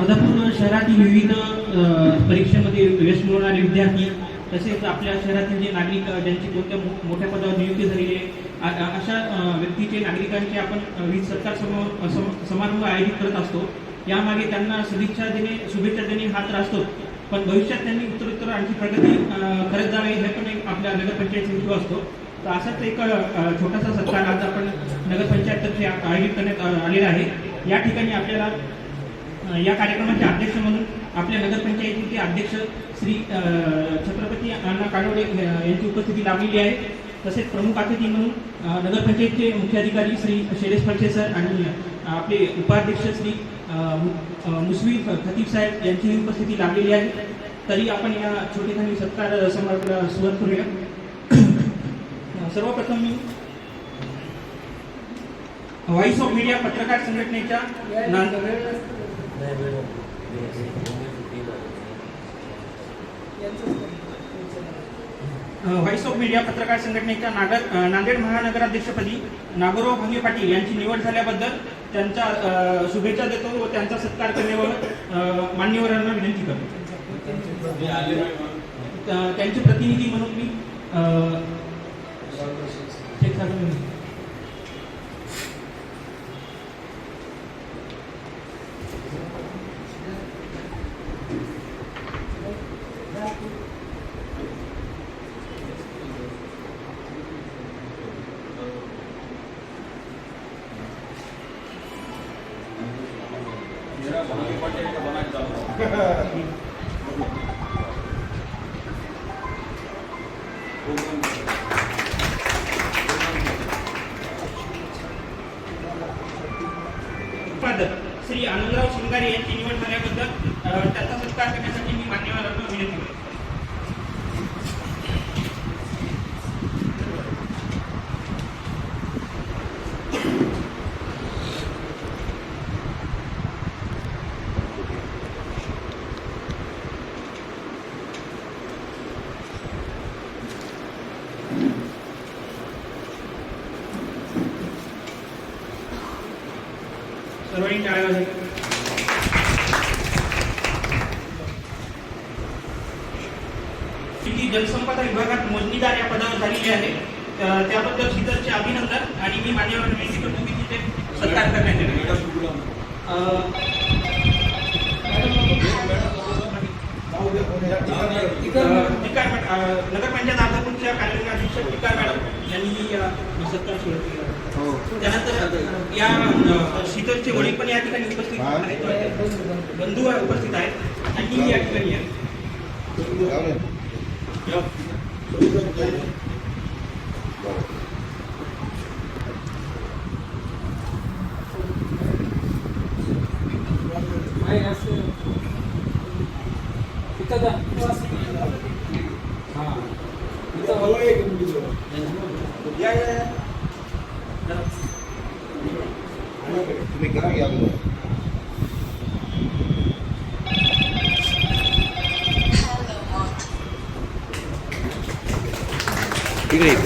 अर्धापूर शहरातील विविध परीक्षेमध्ये यश मिळवणारे विद्यार्थी तसेच आपल्या शहरातील जे नागरिक ज्यांची कोणत्या मोठ्या पदावर नियुक्ती झालेली आहे अशा व्यक्तीचे नागरिकांचे आपण विविध सत्कार समो- सम- समारंभ आयोजित करत असतो. यामागे त्यांना शुभेच्छा देणे शुभेच्छा देणे हा तर असतो पण भविष्यात त्यांनी उत्तरोत्तर आणखी प्रगती करत जावी हे पण एक आपल्या नगरपंचायतीचा हेतू असतो. तर असाच एक छोटासा सत्कार आज आपण नगरपंचायततर्फे आयोजित करण्यात आलेला आहे. या ठिकाणी आपल्याला या कार्यक्रमाचे अध्यक्ष म्हणून आपल्या नगरपंचायतीचे अध्यक्ष श्री छत्रपती अण्णा कानोडे यांची उपस्थिती लाभलेली आहे. तसेच प्रमुख अतिथी म्हणून नगरपंचायतचे मुख्य मुख्याधिकारी श्री शैलेश फडसे सर आणि आपले उपाध्यक्ष श्री मुस्वी मु- खतीब साहेब यांचीही उपस्थिती लाभलेली आहे. तरी आपण या छोटेखानी सत्कार समारंभाला सुरुवात करूया. सर्वप्रथम मी व्हॉइस ऑफ मीडिया पत्रकार संघटनेच्या व्हॉइस ऑफ मीडिया पत्रकार संघटनेच्या नागर नांदेड महानगराध्यक्षपदी नागोराव भांगे पाटील यांची निवड झाल्याबद्दल त्यांच्या शुभेच्छा देतो व त्यांचा सत्कार करण्याबाबत मान्यवरांना विनंती करतो. त्यांचे प्रतिनिधी म्हणून मी मान्यवरांना विनंती करतो सर्वांनी टाळ्या वाजवा. किती जलसंपदा विभागात मोजणीदार या पदावर झालेली आहे अ, त्याबद्दल शीतलचे अभिनंदन आणि मी मान्यवर विनंती करतो की तिथे सत्कार करण्यात येईल अ, टिकार मॅड- अ, नगरपंचायत अर्धापूरच्या कार्यक्रमाध्यक्ष टिकार मॅडम यांनी सत्कार सुरू केला. त्यानंतर या शीतलचे वडील पण या ठिकाणी उपस्थित आहेत. बंधू उपस्थित आहेत. आणि या ठिकाणी तुम्ही करा या अगोदर. इकडे ये.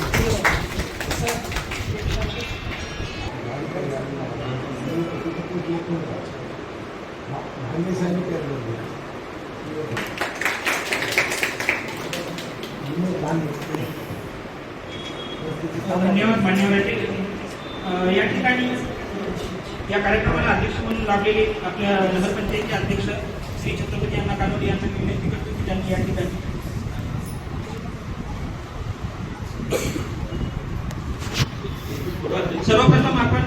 धन्यवाद मान्यवराचे अ, या ठिकाणी या कार्यक्रमाला अध्यक्ष म्हणून लाभलेले आपल्या नगरपंचायतीचे अध्यक्ष श्री छत्रपती अण्णा कानोडे यांना मी विनंती करतो की त्यांनी या ठिकाणी सर्वप्रथम आपण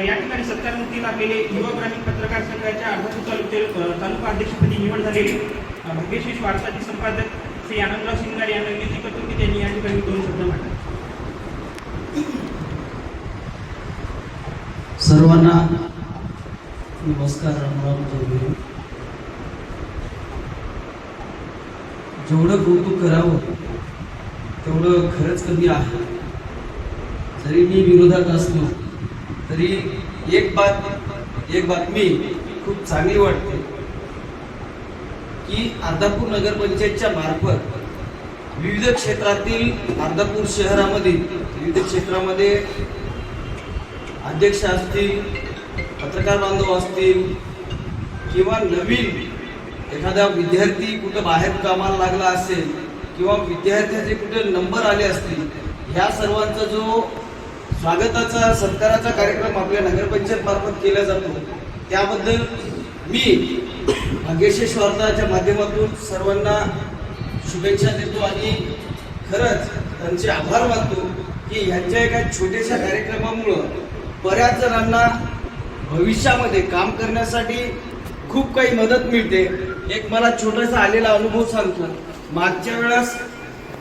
या ठिकाणी सत्कारमुक्ती गेले. युवा ग्रामीण पत्रकार संघाच्या अर्धापूर तालुक्या तालुका अध्यक्षपदी निवड झालेली. अ, भाग्यश्री संपादक श्री आनंदराव सिंगार यांना विनंती करतो की त्यांनी या ठिकाणी दोन शब्द मांडले. सर्वांना नमस्कार रामराम चौधरी. जेवढं कौतुक करावं तेवढं खरंच कमी आहे. जरी मी विरोधात असलो तरी एक बात एक बातमी खूप चांगली वाटते की अर्धापूर नगरपंचायतच्या मार्फत विविध क्षेत्रातील अर्धापूर शहरामध्ये विविध क्षेत्रामध्ये अध्यक्ष असतील पत्रकार बांधव असतील किंवा नवीन एखादा विद्यार्थी कुठं बाहेर कामाला लागला असेल किंवा विद्यार्थ्याचे कुठे नंबर आले असतील ह्या सर्वांचा जो स्वागताचा सत्काराचा कार्यक्रम आपल्या नगरपंचायत मार्फत केला जातो. त्याबद्दल मी भाग्यशेष वार्ताच्या माध्यमातून सर्वांना शुभेच्छा देतो आणि खरंच त्यांचे आभार मानतो की ह्यांच्या एका छोट्याशा कार्यक्रमामुळं बऱ्याच जणांना भविष्यामध्ये काम करण्यासाठी खूप काही मदत मिळते. एक मला छोटासा आलेला अनुभव सांगतो. मागच्या वेळेस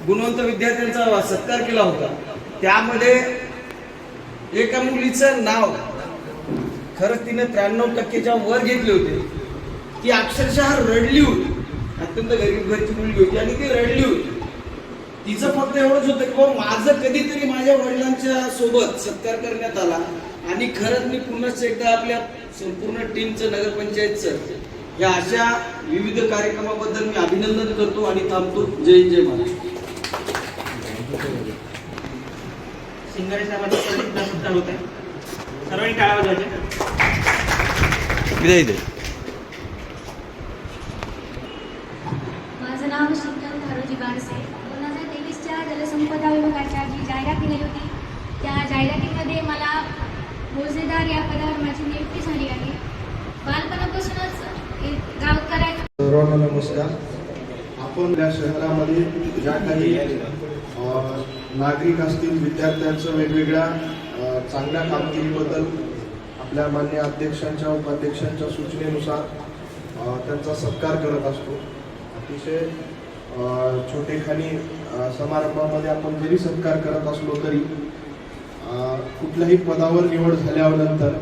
गुणवंत विद्यार्थ्यांचा सत्कार केला होता. त्यामध्ये एका मुलीचं नाव खरंच तिने त्र्याण्णव टक्केच्या वर घेतले होते. ती अक्षरशः रडली होती. अत्यंत गरीब घरची मुलगी होती आणि ती रडली होती. तिचं फक्त एवढंच होतं की बाबा माझं कधीतरी माझ्या वडिलांच्या सोबत सत्कार करण्यात आला आणि खरंच मी पुन्हा एकदा आपल्या संपूर्ण टीमचं नगरपंचायतचं या अशा विविध कार्यक्रमाबद्दल मी अभिनंदन करतो आणि थांबतो. जय जय महाराष्ट्र. सिंगारे साहेबांचा सुद्धा सत्कार होत आहे सर्वांनी टाळा माझं नाव शीतल धारोजी बारसे. दोन हजार तेवीसच्या जलसंपदा विभागाच्या जी जाहिरात दिलेली होती त्या जाहिरातीमध्ये मला मोजेदार या पदावर माझी नियुक्ती झाली आहे. बालपणापासूनच गाव करायचं सर्वांना नमस्कार. आपण या शहरामध्ये ज्या काही नागरिक असतील विद्यार्थ्यांचं वेगवेगळ्या चांगल्या कामगिरीबद्दल आपल्या मान्य अध्यक्षांच्या उपाध्यक्षांच्या सूचनेनुसार त्यांचा सत्कार करत असतो. अतिशय छोटेखानी समारंभामध्ये आपण जरी सत्कार करत असलो तरी कुठल्याही पदावर निवड झाल्यानंतर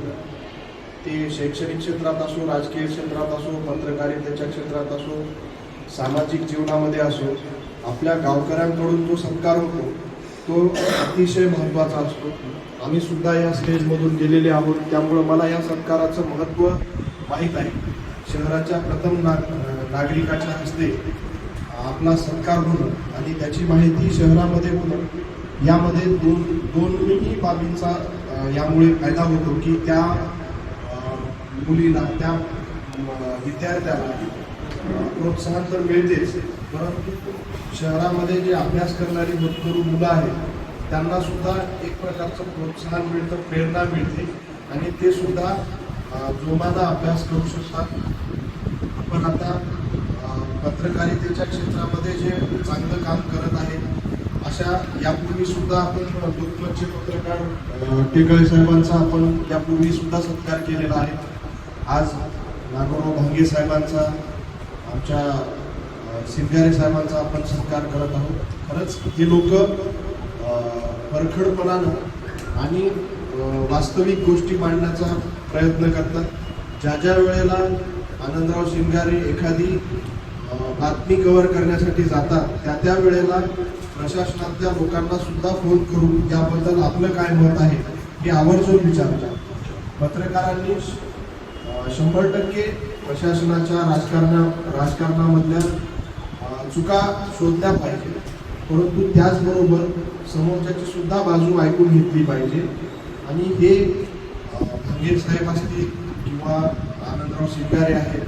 ते शैक्षणिक क्षेत्रात असो राजकीय क्षेत्रात असो पत्रकारितेच्या क्षेत्रात असो सामाजिक जीवनामध्ये असो आपल्या गावकऱ्यांकडून जो सत्कार होतो. तो अतिशय महत्त्वाचा असतो. आम्ही सुद्धा या स्टेजमधून गेलेले आहोत. त्यामुळं मला या सत्काराचं महत्त्व माहीत आहे. शहराच्या प्रथम नाग नागरिकाच्या हस्ते आपला सत्कार होणं आणि त्याची माहिती शहरामध्ये होणं यामध्ये दोन दोन्ही बाबींचा यामुळे फायदा होतो की त्या मुलीला त्या विद्यार्थ्याला प्रोत्साहन तर मिळतेच परंतु शहरामध्ये जे अभ्यास करणारी होतकरू मुलं आहेत त्यांना सुद्धा एक प्रकारचं प्रोत्साहन मिळतं प्रेरणा मिळते आणि ते सुद्धा अ, जोमानं अभ्यास करू शकतात. आपण आता पत्रकारितेच्या क्षेत्रामध्ये जे चांगलं काम करत आहे अशा यापूर्वी सुद्धा आपण लोकमतचे पत्रकार अ, टेकळे साहेबांचा आपण यापूर्वी सुद्धा सत्कार केलेला आहे. आज नागोराव भांगे साहेबांचा आमच्या सिंगारे साहेबांचा आपण सत्कार करत आहोत. खरंच हे लोक परखडपणानं आणि वास्तविक गोष्टी मांडण्याचा प्रयत्न करतात ज्या ज्या वेळेला आनंदराव शिंगारे एखादी बातमी कव्हर करण्यासाठी जातात त्या त्या वेळेला प्रशासनातल्या लोकांना सुद्धा फोन करून याबद्दल आपलं काय मत आहे हे आवर्जून विचारतात. पत्रकारांनी शंभर टक्के प्रशासनाच्या राजकारणा राजकारणामधल्या चुका शोधल्या पाहिजे. परंतु त्याचबरोबर समोरच्याची सुद्धा बाजू ऐकून घेतली पाहिजे. आणि हे अ, साहेब असतील किंवा आनंदराव शिंगारे आहेत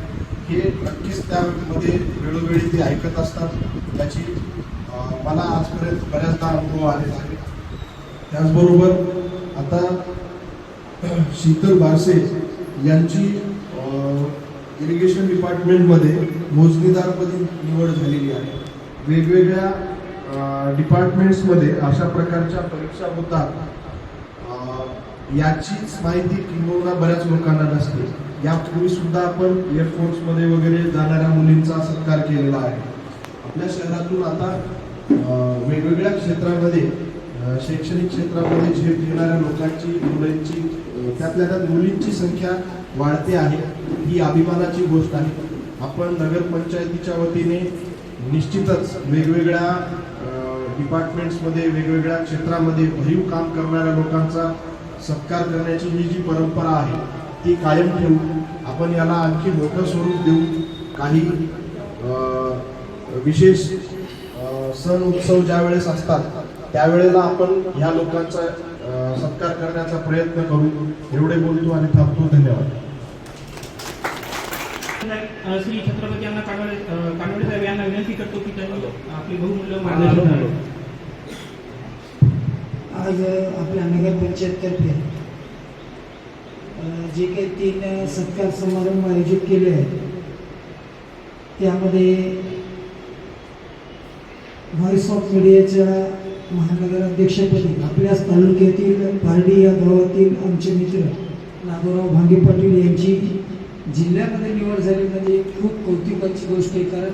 हे नक्कीच त्यामध्ये वेळोवेळी ते ऐकत असतात. त्याची मला आजपर्यंत बऱ्याचदा अनुभव आलेला आहे. त्याचबरोबर आता शीतल बारसे यांची इरिगेशन डिपार्टमेंटमध्ये मोजणीदारपदी निवड झालेली आहे. वेगवेगळ्या डिपार्टमेंट्समध्ये अशा प्रकारच्या परीक्षा होतात. याचीच माहिती किंबहुना बऱ्याच लोकांना नसते. यापूर्वी सुद्धा आपण एअरफोर्समध्ये वगैरे जाणाऱ्या मुलींचा सत्कार केलेला आहे. आपल्या शहरातून आता वेगवेगळ्या क्षेत्रामध्ये शैक्षणिक क्षेत्रामध्ये झेप घेणाऱ्या लोकांची मुलांची त्यातल्या त्यात मुलींची संख्या वाढते आहे. ही अभिमानाची गोष्ट आहे. आपण नगरपंचायतीच्या वतीने निश्चितच वेगवेगळ्या डिपार्टमेंट्समध्ये वेगवेगळ्या क्षेत्रामध्ये भरीव काम करणाऱ्या लोकांचा सत्कार करण्याची ही जी परंपरा आहे ती कायम ठेवू. आपण याला आणखी मोठं स्वरूप देऊ. काही विशेष सण उत्सव ज्या वेळेस असतात त्यावेळेला आपण ह्या लोकांचा सत्कार करण्याचा प्रयत्न करू. एवढे बोलतो आणि थांबतो. धन्यवाद. श्री छत्रपती अण्णा कानवडे कानवडे साहेब यांना विनंती करतो की त्यांनी आपली बहुमूल्य मार्गदर्शन. आज आपल्या नगर पंचायततर्फे जे काही तीन सत्कार समारंभ आयोजित केले आहेत त्यामध्ये व्हॉइस ऑफ मीडियाच्या महानगर अध्यक्षपदी आपल्याच तालुक्यातील पारडी या गावातील आमचे मित्र नागोराव भांगे पाटील यांची जिल्ह्यामध्ये निवड झाली. म्हणजे खूप कौतुकाची गोष्ट आहे. कारण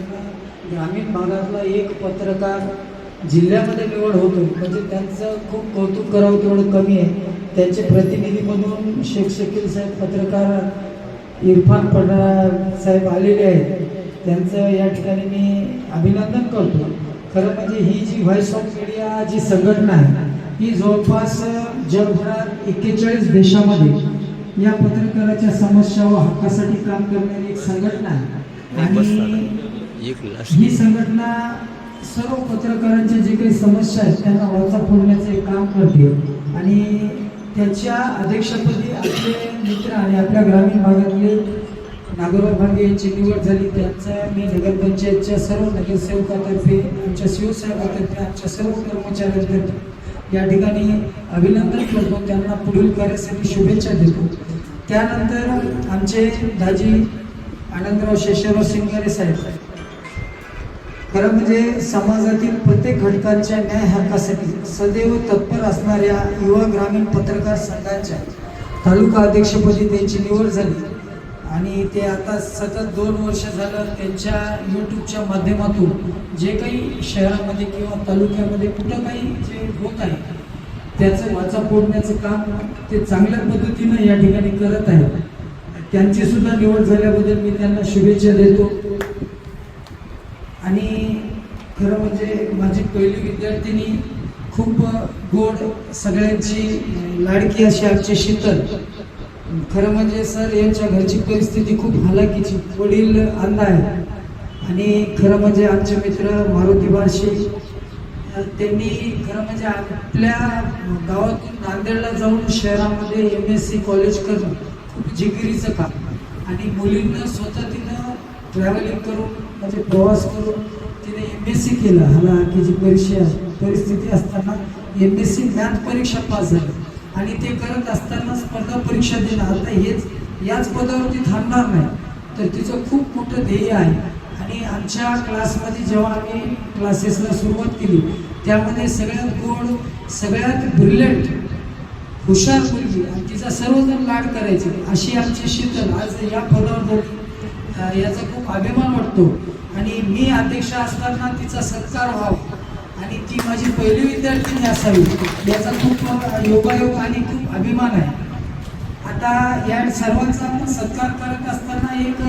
ग्रामीण भागातला एक पत्रकार जिल्ह्यामध्ये निवड होतो. म्हणजे त्यांचं खूप कौतुक करावं तेवढं कमी आहे. त्यांचे प्रतिनिधी म्हणून शेख शकील साहेब पत्रकार इरफान पठाण साहेब आलेले आहेत. त्यांचं या ठिकाणी मी अभिनंदन करतो. खरं म्हणजे ही जी व्हॉइस ऑफ मीडिया जी संघटना आहे ही जवळपास जगभरात एक्केचाळीस देशामध्ये या पत्रकाराच्या समस्या व हक्कासाठी काम करणारी एक संघटना आहे. आणि ही संघटना सर्व पत्रकारांच्या जे काही समस्या आहेत त्यांना वाचा फोडण्याचं एक काम करते. आणि त्याच्या अध्यक्षपदी आपले मित्र आणि आपल्या ग्रामीण भागातले नागोराव भांगे यांची निवड झाली. त्यांचा मी नगरपंचायतच्या सर्व नगरसेवकातर्फे आमच्या शिवसेवकातर्फे आमच्या सर्व कर्मचाऱ्यांतर्फे या ठिकाणी अभिनंदन करतो. त्यांना पुढील कार्यासाठी शुभेच्छा देतो. त्यानंतर आमचे दाजी आनंदराव शेषराव सिंगारे साहेब. खरं म्हणजे समाजातील प्रत्येक घटकांच्या न्याय हक्कासाठी सदैव तत्पर असणाऱ्या युवा ग्रामीण पत्रकार संघाच्या तालुका अध्यक्षपदी त्यांची निवड झाली. आणि ते आता सतत दोन वर्ष झालं त्यांच्या यूट्यूबच्या माध्यमातून जे काही शहरामध्ये किंवा तालुक्यामध्ये कुठं काही जे होत आहे त्याचं वाचा फोडण्याचं काम ते चांगल्या पद्धतीनं या ठिकाणी करत आहेत. त्यांची सुद्धा निवड झाल्याबद्दल मी त्यांना शुभेच्छा देतो. आणि खरं म्हणजे माझी पहिली विद्यार्थिनी खूप गोड सगळ्यांची लाडकी अशी आमची शीतल. खरं म्हणजे सर यांच्या घरची परिस्थिती खूप हालाकीची वडील अंध आहे आणि खरं म्हणजे आमचे मित्र मारुती बारशी त्यांनी खरं म्हणजे आपल्या गावातून नांदेडला जाऊन शहरामध्ये एम एस सी कॉलेज करणं खूप जिगिरीचं काम. आणि मुलींना स्वतः तिनं ट्रॅव्हलिंग करून म्हणजे प्रवास करून तिने एम एस सी केलं. हालाकीची परीक्षा परिस्थिती असताना एम एस सी मॅथ परीक्षा पास झाली. आणि ते करत असताना स्पर्धा परीक्षा देणार आता हेच याच पदावरती थांबणार नाही. तर तिचं खूप मोठं ध्येय आहे. आणि आमच्या क्लासमध्ये जेव्हा आम्ही क्लासेसला सुरुवात केली त्यामध्ये सगळ्यात गोड सगळ्यात ब्रिलियंट हुशार मुलगी आणि तिचा सर्वजण लाड करायचे अशी आमची शीतल आज या पदावर याचा खूप अभिमान वाटतो. आणि मी अध्यक्ष असताना तिचा सत्कार व्हावा. आणि ती माझी पहिली विद्यार्थिनी असावी. याचा खूप योगायोग आणि खूप अभिमान आहे. आता या सर्वांचा आपण सत्कार करत असताना एक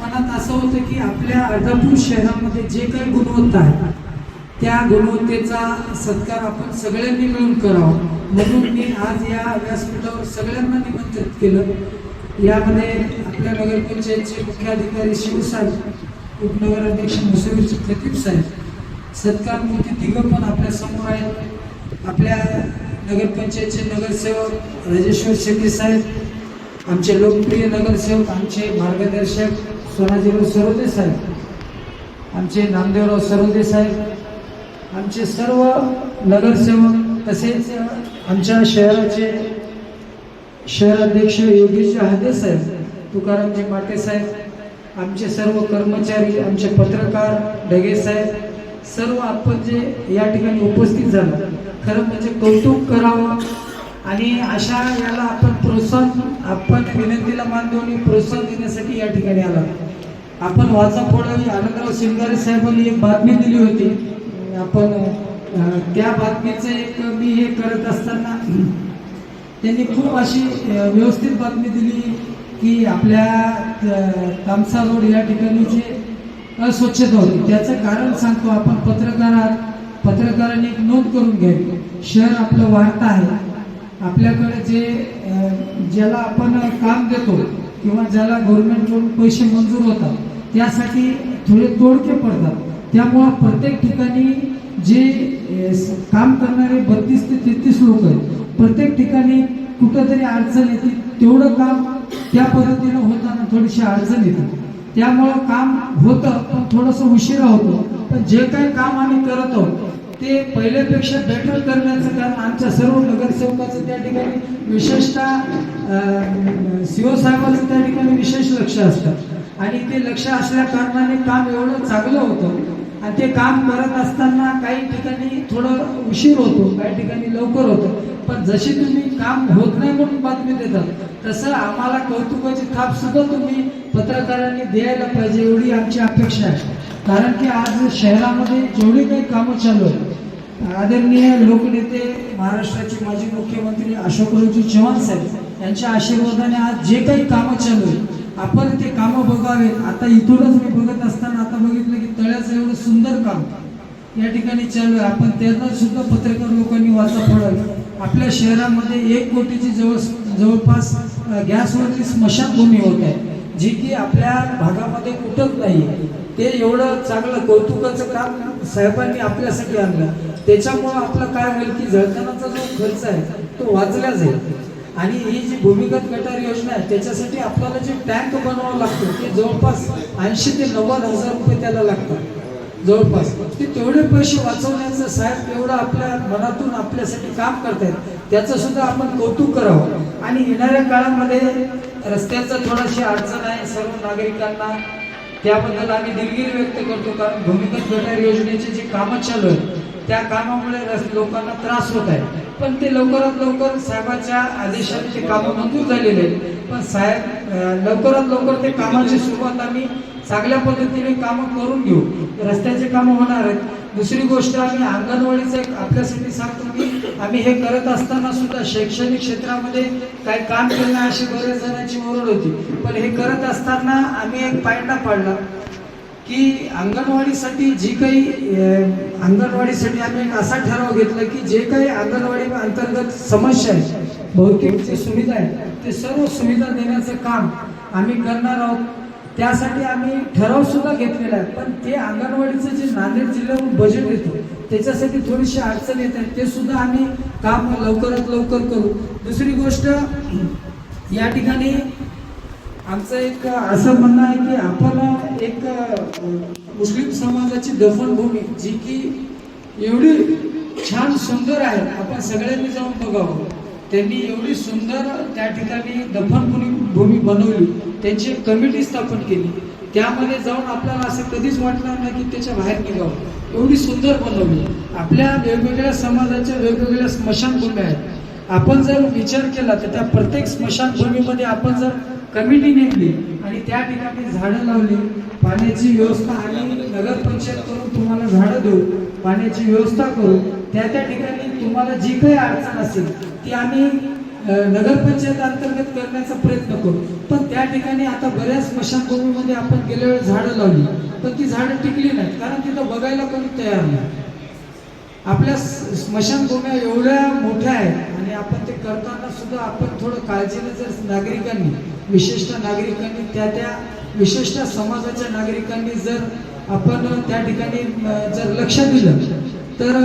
मनात असं होतं की आपल्या अर्धापूर शहरामध्ये जे काही गुणवत्ता आहे त्या गुणवत्तेचा सत्कार आपण सगळ्यांनी मिळून करावा. म्हणून मी आज या व्यासपीठावर सगळ्यांना निमंत्रित केलं. यामध्ये आपल्या नगरपंचायतचे मुख्याधिकारी शिवसाहेब उपनगराध्यक्ष मुसवीरचे खतीब साहेब सत्कार मूर्ती तिघं पण आपल्यासमोर आहेत. आपल्या नगरपंचायतचे नगरसेवक राजेश्वर शेट्टी साहेब आमचे लोकप्रिय नगरसेवक आमचे मार्गदर्शक सोनाजीराव सरोदे साहेब आमचे नामदेवराव सरोदे साहेब आमचे सर्व नगरसेवक तसेच आमच्या शहराचे शहराध्यक्ष योगेश हादे साहेब तुकारामजी माटे साहेब आमचे सर्व कर्मचारी आमचे पत्रकार ढगे साहेब सर्व आपण जे या ठिकाणी उपस्थित झालो. खरं म्हणजे कौतुक करावं आणि अशा याला आपण प्रोत्साहन आपण विनंतीला मान देऊन प्रोत्साहन देण्यासाठी या ठिकाणी आला. आपण वाचा फोडावी. आनंदराव सिंगारे साहेबांनी एक बातमी दिली होती. आपण त्या बातमीचं एक मी हे करत असताना त्यांनी खूप अशी व्यवस्थित बातमी दिली की आपल्या तामसा रोड या ठिकाणी जे अस्वच्छता होती. त्याचं कारण सांगतो आपण पत्रकारात पत्रकारांनी एक नोंद करून घ्यावी शहर आपलं वाढतं आहे. आपल्याकडे जे ज्याला आपण काम देतो किंवा ज्याला गव्हर्नमेंटकडून पैसे मंजूर होतात त्यासाठी थोडे तोडके पडतात. त्यामुळं प्रत्येक ठिकाणी जे काम करणारे बत्तीस ते तेहतीस लोक आहेत प्रत्येक ठिकाणी कुठंतरी अडचण येते. तेवढं काम त्या पद्धतीनं होताना थोडीशी अडचण येते. त्यामुळं काम होतं पण थोडंसं उशिरा होतो. पण जे काही काम आम्ही करत आहोत ते पहिल्यापेक्षा बेटर करण्याचं कारण आमच्या सर्व नगरसेवकाचं त्या ठिकाणी विशेषतः शिवसाहेबांचं त्या ठिकाणी विशेष लक्ष असतं. आणि ते लक्ष असल्या कारणाने काम एवढं चांगलं होतं. आणि ते काम करत असताना काही ठिकाणी थोडं उशीर होतो काही ठिकाणी लवकर होतं. पण जशी तुम्ही काम होत नाही म्हणून बातमी देतात तसं आम्हाला कौतुकाची थाप सुद्धा तुम्ही पत्रकारांनी द्यायला पाहिजे एवढी आमची अपेक्षा आहे. कारण की आज शहरामध्ये जेवढी काही कामं चालू आहेत आदरणीय लोकनेते महाराष्ट्राचे माजी मुख्यमंत्री अशोकरावजी चव्हाण साहेब यांच्या आशीर्वादाने आज जे काही कामं चालू आहेत आपण ते कामं बघावेत. आता इथूनच मी बघत असताना आता बघितलं की तळ्याचं एवढं सुंदर काम या ठिकाणी चालू आहे. आपण त्यांना सुद्धा पत्रकार लोकांनी वाचा पडावी आपल्या शहरामध्ये एक कोटीची जवळ जवळपास गॅसवरती स्मशानभूमी होत आहे. जी की आपल्या भागामध्ये कुठंच नाही. ते एवढं चांगलं कौतुकाचं काम साहेबांनी आपल्यासाठी आणलं. त्याच्यामुळं आपलं काय होईल की जळतानाचा जो खर्च आहे तो वाचला जाईल आणि ही जी भूमिगत गटार योजना आहे त्याच्यासाठी आपल्याला जे टँक बनवावं लागतो ते जवळपास ऐंशी ते नव्वद हजार रुपये त्याला लागतात. जवळपास. ते तेवढे पैसे वाचवण्याचं साहेब एवढं आपल्या मनातून आपल्यासाठी काम करतायत. त्याचं सुद्धा आपण कौतुक करावं. आणि येणाऱ्या काळामध्ये रस्त्याचं थोडीशी अडचण आहे सर्व नागरिकांना. त्याबद्दल आम्ही दिलगिरी व्यक्त करतो कारण भूमिगत गटार योजनेचे जी कामं चालू आहेत त्या कामामुळे लोकांना त्रास होत आहे. पण ते लवकरात लवकर साहेबांच्या आदेशाने ते कामं मंजूर झालेले आहेत. पण साहेब लवकरात लवकर ते कामाची सुरुवात आम्ही चांगल्या पद्धतीने कामं करून घेऊ. रस्त्याचे कामं होणार आहेत. दुसरी गोष्ट आम्ही अंगणवाडीचं एक आपल्यासाठी सांगतो की आम्ही हे करत असताना सुद्धा शैक्षणिक क्षेत्रामध्ये काही काम करणं अशी बऱ्याच जणांची ओरड होती. पण हे करत असताना आम्ही एक पायंडा पाडला की अंगणवाडीसाठी जी काही अंगणवाडीसाठी आम्ही असा ठराव घेतला की जे काही अंगणवाडी अंतर्गत समस्या आहेत भौतिक जे सुविधा आहेत ते सर्व सुविधा देण्याचं काम आम्ही करणार आहोत. त्यासाठी आम्ही ठराव सुद्धा घेतलेला आहे. पण ते अंगणवाडीचं जे नांदेड जिल्ह्यावरून बजेट येतो त्याच्यासाठी थोडीशी अडचण येत आहे. ते सुद्धा आम्ही काम लवकरात लवकर करू. दुसरी गोष्ट या ठिकाणी आमचं एक असं म्हणणं आहे की आपण एक मुस्लिम समाजाची दफनभूमी जी की एवढी छान सुंदर आहे आपण सगळ्यांनी जाऊन बघावं. त्यांनी एवढी सुंदर त्या ठिकाणी दफनभूमी भूमी बनवली त्यांची एक कमिटी स्थापन केली. त्यामध्ये जाऊन आपल्याला असं कधीच वाटणार नाही की त्याच्या बाहेर निघावं. एवढी सुंदर बनवली. आपल्या वेगवेगळ्या समाजाच्या वेगवेगळ्या स्मशानभूमी आहेत. आपण जर विचार केला तर त्या प्रत्येक स्मशानभूमीमध्ये आपण जर कमिटी नेमली आणि त्या ठिकाणी झाडं लावली पाण्याची व्यवस्था आम्ही नगरपंचायत करून तुम्हाला झाडं देऊ पाण्याची व्यवस्था करू त्या त्या ठिकाणी तुम्हाला जी काही अडचण असेल ती आम्ही नगरपंचायत अंतर्गत करण्याचा प्रयत्न करू. पण त्या ठिकाणी आता बऱ्याच स्मशानभूमीमध्ये आपण गेल्या वेळेस झाडं लावली. पण ती झाडं टिकली नाहीत कारण तिथं बघायला कोणी तयार नाही. आपल्या स्मशानभूम्या एवढ्या मोठ्या आहेत आणि आपण ते करताना सुद्धा आपण थोडं काळजीने जर नागरिकांनी विशेषतः नागरिकांनी त्या त्या विशेषतः समाजाच्या नागरिकांनी जर आपण त्या ठिकाणी जर लक्ष दिलं तर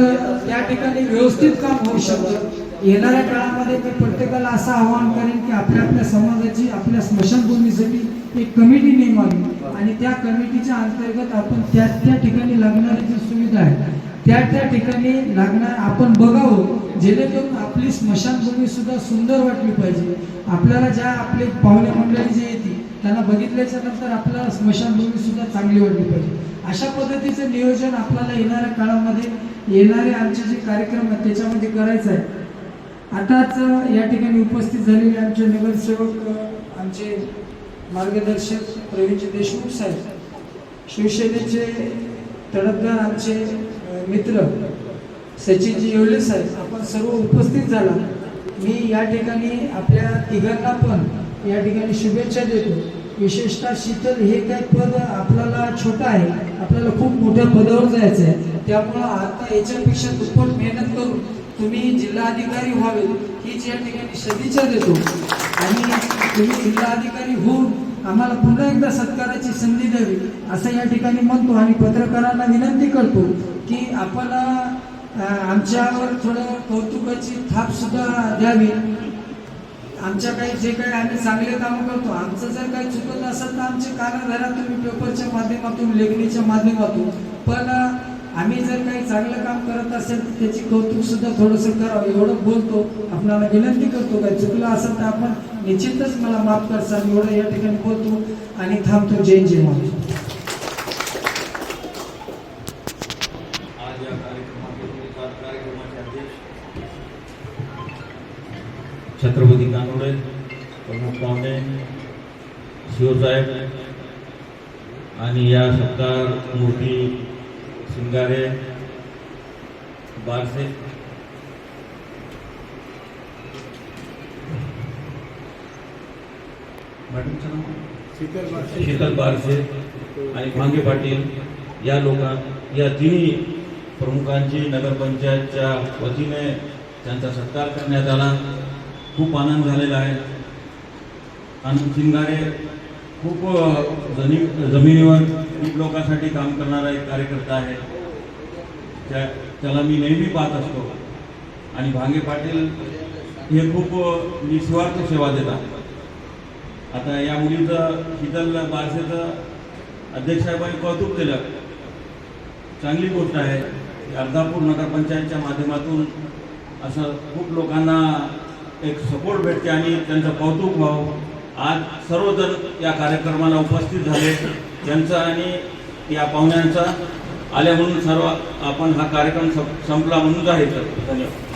त्या ठिकाणी व्यवस्थित काम होऊ शकतं. येणाऱ्या काळामध्ये मी प्रत्येकाला असं आवाहन करेन की आपल्या आपल्या समाजाची आपल्या स्मशानभूमीसाठी एक कमिटी नेमावी आणि त्या कमिटीच्या अंतर्गत आपण त्या त्या ठिकाणी लागणारी जी सुविधा आहे त्या त्या ठिकाणी लागणार आपण बघावं जेणेकरून आपली स्मशानभूमी सुद्धा सुंदर वाटली पाहिजे. आपल्याला ज्या आपले पाहुणे मंडळी जे येतील त्यांना बघितल्याच्या नंतर आपल्याला स्मशानभूमी सुद्धा चांगली वाटली पाहिजे. अशा पद्धतीचं नियोजन आपल्याला येणाऱ्या काळामध्ये येणारे आमचे जे कार्यक्रम आहेत त्याच्यामध्ये करायचं आहे. आताच या ठिकाणी उपस्थित झालेले आमचे नगरसेवक आमचे मार्गदर्शक प्रवीणजी देशमुख साहेब शिवसेनेचे तडफदार आमचे मित्र सचिनजी येवले साहेब आपण सर्व उपस्थित झाला. मी या ठिकाणी आपल्या तिघांना पण या ठिकाणी शुभेच्छा देतो. विशेषतः शीतल हे काही पद आपल्याला छोटं आहे. आपल्याला खूप मोठ्या पदावर जायचं आहे त्यामुळं आता याच्यापेक्षा दुप्पट मेहनत करून तुम्ही जिल्हाधिकारी व्हावे हीच या ठिकाणी सदिच्छा देतो. आणि तुम्ही जिल्हाधिकारी होऊन आम्हाला पुन्हा एकदा सत्काराची संधी द्यावी असं या ठिकाणी म्हणतो आणि पत्रकारांना विनंती करतो की आपण आमच्यावर थोडं कौतुकाची थाप सुद्धा द्यावी. आमच्या काही जे काही आम्ही चांगले कामं करतो आमचं जर काही चुकत असेल तर आमचे कारण धरा तुम्ही पेपरच्या माध्यमातून लेखणीच्या माध्यमातून. पण आम्ही जर काही चांगलं काम करत असेल तर त्याची कौतुक सुद्धा थोडंसं करावं एवढं बोलतो. आपणाला विनंती करतो काय चुकलं असेल तर आपण निश्चितच मला माफ करसाल एवढं या ठिकाणी बोलतो आणि थांबतो. जय जय महाराज. आज या कार्यक्रमाचे अध्यक्ष छत्रपती कानोडे प्रमुख पाहुणे शिवसाहेब आणि या सत्कार मूर्ती शिंगारे बारसे. शीतल बारसे. आणि भांगे पाटील या लोकां या तिन्ही प्रमुखांची नगरपंचायतच्या वतीने त्यांचा सत्कार करण्यात आला. खूप आनंद झालेला आहे. आनंद शिंगारे खूप जनी जमिनीवर खूप लोकांसाठी काम करणारा एक कार्यकर्ता आहे. त्या त्याला मी नेहमी पाहत असतो. आणि भांगे पाटील हे खूप निस्वार्थ सेवा देतात आता या मुलीचं शीतल बारसेचं अध्यक्षसाहेबांनी कौतुक केलं. चांगली गोष्ट आहे. अर्धापूर नगरपंचायतच्या माध्यमातून असं खूप लोकांना एक सपोर्ट भेटते आणि त्यांचं कौतुक व्हावं. आज सर्वजण या कार्यक्रमाला उपस्थित झाले. त्यांचा आणि या पाहुण्यांचा आल्या म्हणून सर्व आपण हा कार्यक्रम संपला म्हणून जाहीर करतो. धन्यवाद.